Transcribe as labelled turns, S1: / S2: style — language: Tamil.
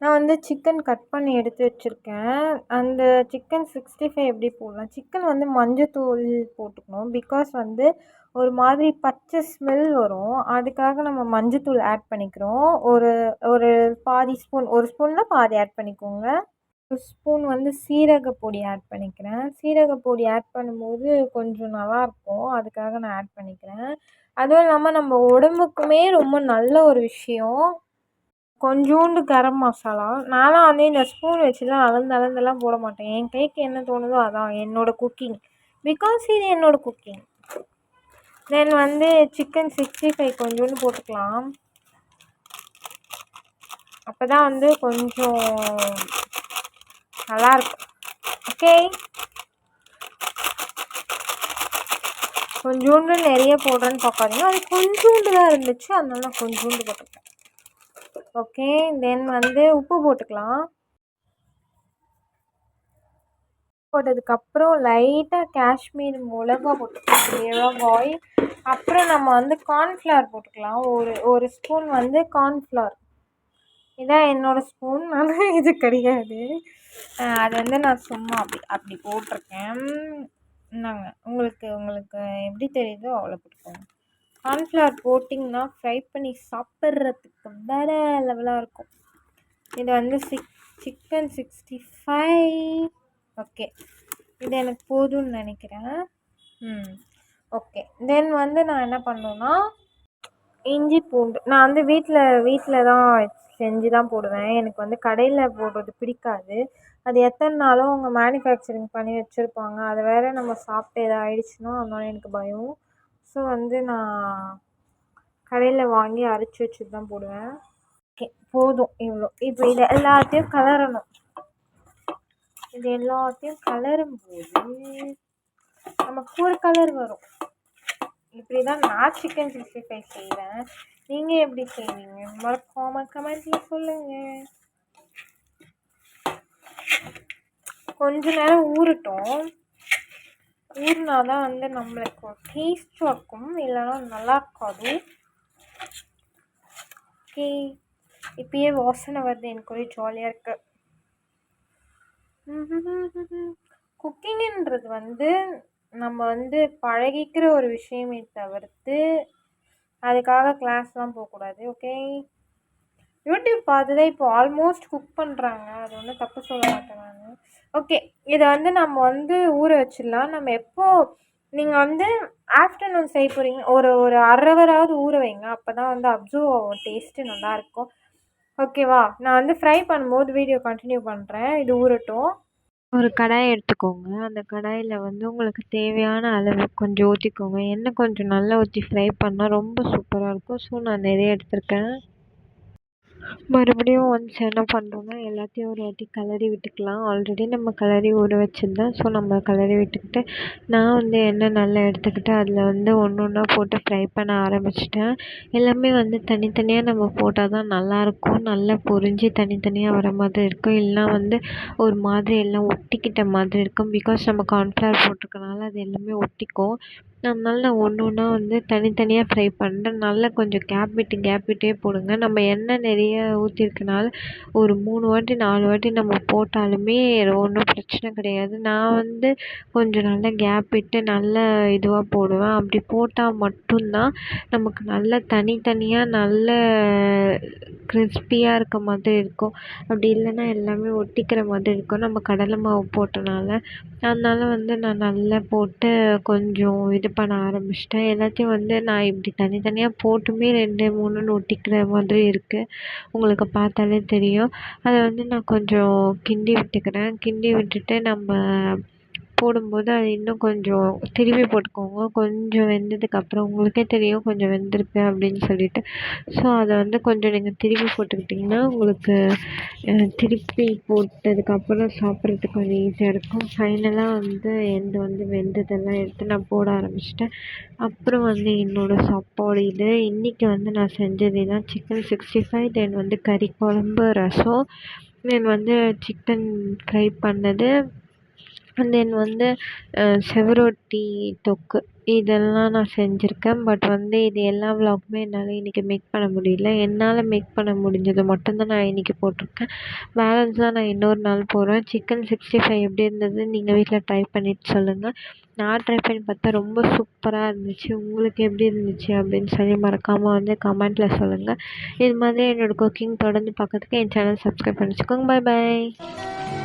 S1: நான் வந்து சிக்கன் கட் பண்ணி எடுத்து வச்சுருக்கேன். அந்த சிக்கன் சிக்ஸ்டி ஃபைவ் எப்படி போடலாம்? சிக்கன் வந்து மஞ்சத்தூள் போட்டுக்கணும். பிகாஸ் வந்து ஒரு மாதிரி பச்சை ஸ்மெல் வரும். அதுக்காக நம்ம மஞ்சத்தூள் ஆட் பண்ணிக்கிறோம். ஒரு ஒரு பாதி ஸ்பூன் ஒரு ஸ்பூனில் பாதி ஆட் பண்ணிக்கோங்க. ஸ்பூன் வந்து சீரக பொடி ஆட் பண்ணிக்கிறேன். சீரக பொடி ஆட் பண்ணும்போது கொஞ்சம் நல்லாயிருக்கும் அதுக்காக நான் ஆட் பண்ணிக்கிறேன். அதுவும் இல்லாமல் நம்ம உடம்புக்குமே ரொம்ப நல்ல ஒரு விஷயம். கொஞ்சோண்டு கரம் மசாலா. நான்லாம் வந்து இந்த ஸ்பூன் வச்சுலாம் அளந்து அளந்தெல்லாம் போட மாட்டேன். என் கைக்கு என்ன தோணுதோ அதான் என்னோடய குக்கிங் பிகாஸ் இது என்னோடய குக்கிங் தென் வந்து சிக்கன் சிக்ஸ்டி ஃபைவ் கொஞ்சோண்டு போட்டுக்கலாம். அப்போ தான் வந்து கொஞ்சம் நல்லாயிருக்கும் ஓகே கொஞ்சோண்டு நிறைய போடுறேன்னு பார்க்காதீங்க அது கொஞ்சோண்டு தான் இருந்துச்சு. அதனால நான் கொஞ்சோண்டு போட்டுக்கிட்டேன். ஓகே தென் வந்து உப்பு போட்டுக்கலாம். போட்டதுக்கப்புறம் லைட்டாக காஷ்மீர் மிளகா போட்டுக்கலாம். மிளகாய் அப்புறம் நம்ம வந்து கார்ன்ஃப்ளவர் போட்டுக்கலாம். ஒரு ஒரு ஸ்பூன் வந்து கார்ன்ஃப்ளவர் இதான் என்னோடய ஸ்பூன் ஆனால் இது கிடையாது. அது வந்து நான் சும்மா அப்படி அப்படி போட்டிருக்கேன். இந்தாங்க உங்களுக்கு உங்களுக்கு எப்படி தெரியுதோ அவ்வளோ போட்டுக்கோங்க கார்ன்ஃப்ளவர் போட்டிங்கன்னா ஃப்ரை பண்ணி சாப்பிட்றதுக்கு வேறு லெவலாக இருக்கும். இது வந்து sick chicken sixty five okay இது எனக்கு போதும்னு நினைக்கிறேன். ம் ஓகே தென் வந்து நான் என்ன பண்ணணுன்னா இஞ்சி பூண்டு நான் வந்து வீட்டில் வீட்டில் தான் செஞ்சு தான் போடுவேன். எனக்கு வந்து கடையில் போடுறது பிடிக்காது. அது எத்தனை நாளும் அவங்க மேனுஃபேக்சரிங் பண்ணி வச்சுருப்பாங்க. அதை வேறு நம்ம சாப்பிட்டு எதாவது ஆயிடுச்சுன்னா அதனால எனக்கு பயம். ஸோ வந்து நான் கடையில் வாங்கி அரைச்சி வச்சுட்டு தான் போடுவேன். ஓகே போதும் இவ்வளோ இப்போ இதை எல்லாத்தையும் கலரணும். இது எல்லாத்தையும் கலரும் போது நமக்கு ஒரு கலர் வரும். இப்படி தான் நான் சிக்கன் சிக்ஸ்டி ஃபைவ் செய்வேன். நீங்கள் எப்படி செய்வீங்க? மறக்காம கமெண்ட்டில் சொல்லுங்கள் கொஞ்ச நேரம் ஊறட்டும். ஊறினா தான் வந்து நம்மளுக்கு டேஸ்ட்டாக இருக்கும். இல்லைன்னா நல்லா இருக்காது. ஓகே இப்பயே வாசனை வருது. எனக்கு ஒரே ஜாலியாக இருக்கு. குக்கிங்குன்றது வந்து நம்ம வந்து பழகிக்கிற ஒரு விஷயமே தவிர்த்து அதுக்காக கிளாஸ்லாம் போகக்கூடாது. ஓகே யூடியூப் பார்த்து தான் இப்போ ஆல்மோஸ்ட் குக் பண்ணுறாங்க அது ஒன்றும் தப்பு சொல்ல மாட்டேன் நான். ஓகே இதை வந்து நம்ம வந்து ஊற வச்சிடலாம். நம்ம எப்போ நீங்கள் வந்து ஆஃப்டர்நூன் செய்ய போகிறீங்க ஒரு ஒரு அரை ஹவராவது ஊற வைங்க. அப்போ தான் வந்து அப்சர்வ் ஆகும். டேஸ்ட்டு நல்லாயிருக்கும் ஓகேவா நான் வந்து ஃப்ரை பண்ணும்போது வீடியோ கண்டினியூ பண்ணுறேன் இது ஊறட்டும். ஒரு கடாய் எடுத்துக்கோங்க. அந்த கடாயில் வந்து உங்களுக்கு தேவையான அளவு கொஞ்சம் ஊற்றிக்கோங்க எண்ணெய் கொஞ்சம் நல்லா ஊற்றி ஃப்ரை பண்ணால் ரொம்ப சூப்பராக இருக்கும். ஸோ நான் நிறைய எடுத்திருக்கேன். மறுபடியும் ஒன்ஸ் என்ன பண்ணுறோன்னா எல்லாத்தையும் ஒரு வாட்டி கிளறி விட்டுக்கலாம். ஆல்ரெடி நம்ம கிளறி ஊற வச்சது ஸோ நம்ம கிளறி விட்டுக்கிட்டு நான் வந்து எண்ணெய் நல்லா எடுத்துக்கிட்டு அதில் வந்து ஒன்று ஒன்றா போட்டு ஃப்ரை பண்ண ஆரம்பிச்சிட்டேன். எல்லாமே வந்து தனித்தனியாக நம்ம போட்டால் தான் நல்லாயிருக்கும். நல்லா பொரிஞ்சு தனித்தனியாக வர மாதிரி இருக்கும். இல்லைனா வந்து ஒரு மாதிரி எல்லாம் ஒட்டிக்கிட்ட மாதிரி இருக்கும். பிகாஸ் நம்ம கார்ன்ஃப்ளவர் போட்டிருக்கனால அது எல்லாமே ஒட்டிக்கும். அதனால நான் ஒன்று ஒன்றா வந்து தனித்தனியாக ஃப்ரை பண்ணுறேன் நல்லா கொஞ்சம் கேப் விட்டு கேப் விட்டே போடுங்க. நம்ம எண்ணெய் நிறைய ஊற்றிருக்கனால ஒரு மூணு வாட்டி நாலு வாட்டி நம்ம போட்டாலுமே ஒன்றும் பிரச்சனை கிடையாது. நான் வந்து கொஞ்சம் நல்லா கேப் விட்டு நல்ல இதுவாக போடுவேன். அப்படி போட்டால் மட்டும்தான் நமக்கு நல்லா தனித்தனியாக நல்ல கிறிஸ்பியாக இருக்க மாதிரி இருக்கும். அப்படி இல்லைன்னா எல்லாமே ஒட்டிக்கிற மாதிரி இருக்கும். நம்ம கடலை மாவு போட்டனால. அதனால வந்து நான் நல்லா போட்டு கொஞ்சம் இது பண்ண ஆரம்பிச்சிட்டேன். எல்லாத்தையும் வந்து நான் இப்படி தனித்தனியாக போட்டுமே ரெண்டு மூணுன்னு ஒட்டிக்கிற மாதிரி இருக்குது உங்களுக்கு பார்த்தாலே தெரியும். அதை வந்து நான் கொஞ்சம் கிண்டி விட்டுக்கிறேன். கிண்டி விட்டுட்டு நம்ம போடும்போது அது இன்னும் கொஞ்சம் திருப்பி போட்டுக்கோங்க. கொஞ்சம் வெந்ததுக்கப்புறம் உங்களுக்கே தெரியும் கொஞ்சம் வெந்திருக்கு அப்படின்னு சொல்லிட்டு. ஸோ அதை வந்து கொஞ்சம் நீங்கள் திருப்பி போட்டுக்கிட்டிங்கன்னா உங்களுக்கு திருப்பி போட்டதுக்கப்புறம் சாப்பிட்றதுக்கு கொஞ்சம் ஈஸியாக இருக்கும். ஃபைனலாக வந்து எந்த வந்து வெந்ததெல்லாம் எடுத்து நான் போட ஆரம்பிச்சிட்டேன். அப்புறம் வந்து என்னோடய சாப்பாடு இது இன்றைக்கி வந்து நான் செஞ்சது சிக்கன் சிக்ஸ்டி ஃபைவ் தென் வந்து கறி குழம்பு ரசம் தென் வந்து சிக்கன் ஃப்ரை பண்ணது அண்ட் தென் வந்து செவரொட்டி தொக்கு.
S2: இதெல்லாம் நான் செஞ்சுருக்கேன். பட் வந்து இது எல்லா விலாகுமே என்னால் இன்றைக்கி மேக் பண்ண முடியல. என்னால் மேக் பண்ண முடிஞ்சது மட்டும்தான் நான் இன்றைக்கி போட்டிருக்கேன். பேலன்ஸ்லாம் நான் இன்னொரு நாள் போடுறேன் சிக்கன் சிக்ஸ்டி ஃபைவ் எப்படி இருந்தது நீங்கள் வீட்டில் ட்ரை பண்ணிவிட்டு சொல்லுங்கள் நான் ட்ரை பண்ணி பார்த்தேன் ரொம்ப சூப்பராக இருந்துச்சு. உங்களுக்கு எப்படி இருந்துச்சு அப்படின்னு சொல்லி மறக்காமல் வந்து கமெண்ட்டில் சொல்லுங்கள் இது மாதிரி என்னோடய குக்கிங் தொடர்ந்து பார்க்கறதுக்கு என் சேனல் சப்ஸ்கிரைப் பண்ணி வச்சுக்கோங்க பாய் பாய்